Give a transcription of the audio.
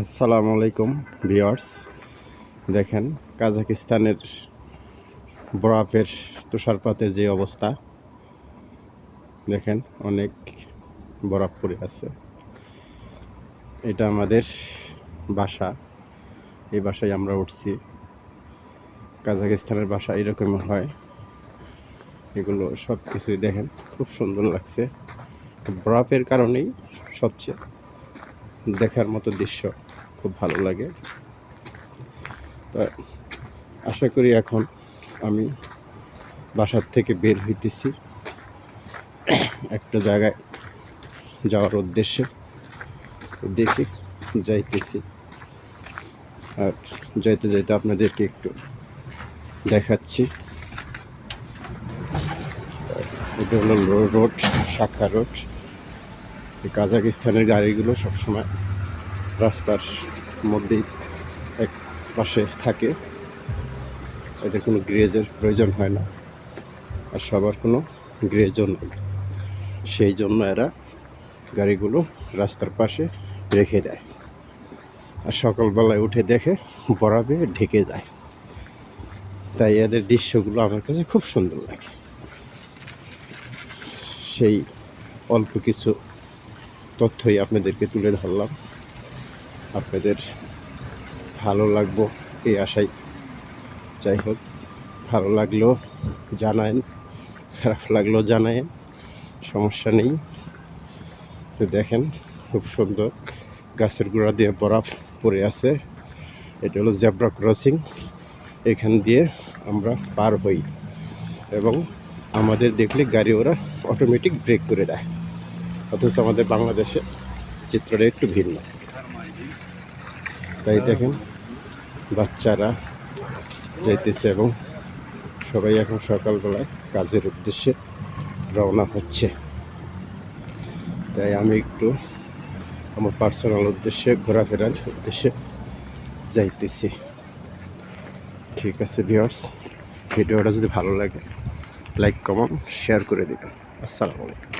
আসসালামু আলাইকুম ভিওয়ার্স দেখেন, কাজাকিস্তানের বরফের তুষারপাতের যে অবস্থা, দেখেন, অনেক বরফ পড়ে আছে। এটা আমাদের বাসা, এই বাসায় আমরা উঠছি। কাজাকিস্তানের বাসা এরকম হয়। এগুলো সব কিছুই দেখেন, খুব সুন্দর লাগছে। বরফের কারণেই সবচেয়ে দেখার মতো দৃশ্য খুব ভালো লাগে। তা আশা করি এখন আমি বাসার থেকে বের হইতেছি। একটা জায়গায় যাওয়ার উদ্দেশ্যে দেখে যাইতেছি। আর যাইতে যাইতে আপনাদেরকে একটু দেখাচ্ছি। এটা হলো রোড, শাখা রোড। কাজাকিস্তানের গাড়িগুলো সবসময় রাস্তার মধ্যেই এক পাশে থাকে। এদের কোনো গ্রেজের প্রয়োজন হয় না, আর সবার কোনো গ্রেজও নেই। সেই জন্য এরা গাড়িগুলো রাস্তার পাশে রেখে দেয়। আর সকালবেলায় উঠে দেখে বরাবে ঢেকে যায়। তাই এদের দৃশ্যগুলো আমার কাছে খুব সুন্দর লাগে। সেই অল্প কিছু তথ্যই আপনাদেরকে তুলে ধরলাম। আপনাদের ভালো লাগবো এই আশাই যাই হোক, ভালো লাগল জানায়েন, খারাপ লাগল জানায়েন, সমস্যা নেই। তো দেখেন, খুব সুন্দর গাছের গোড়া দিয়ে বরফ পড়ে আছে। এটা হলো জেব্রা ক্রসিং। এখান দিয়ে আমরা পার হই এবং আমাদের দেখলে গাড়ি ওরা অটোমেটিক ব্রেক করে দেয়। অথচ আমাদের বাংলাদেশে চিত্রটা একটু ভিন্ন। তাই দেখেন, বাচ্চারা যাইতেছে এবং সবাই এখন সকালবেলায় কাজের উদ্দেশ্যে রওনা হচ্ছে। তাই আমি একটু আমার পার্সোনাল উদ্দেশ্যে, ঘোরাফেরার উদ্দেশ্যে যাইতেছি। ঠিক আছে ভিওর্স ভিডিওটা যদি ভালো লাগে লাইক কমেন্ট শেয়ার করে দিবেন। আসসালামু আলাইকুম।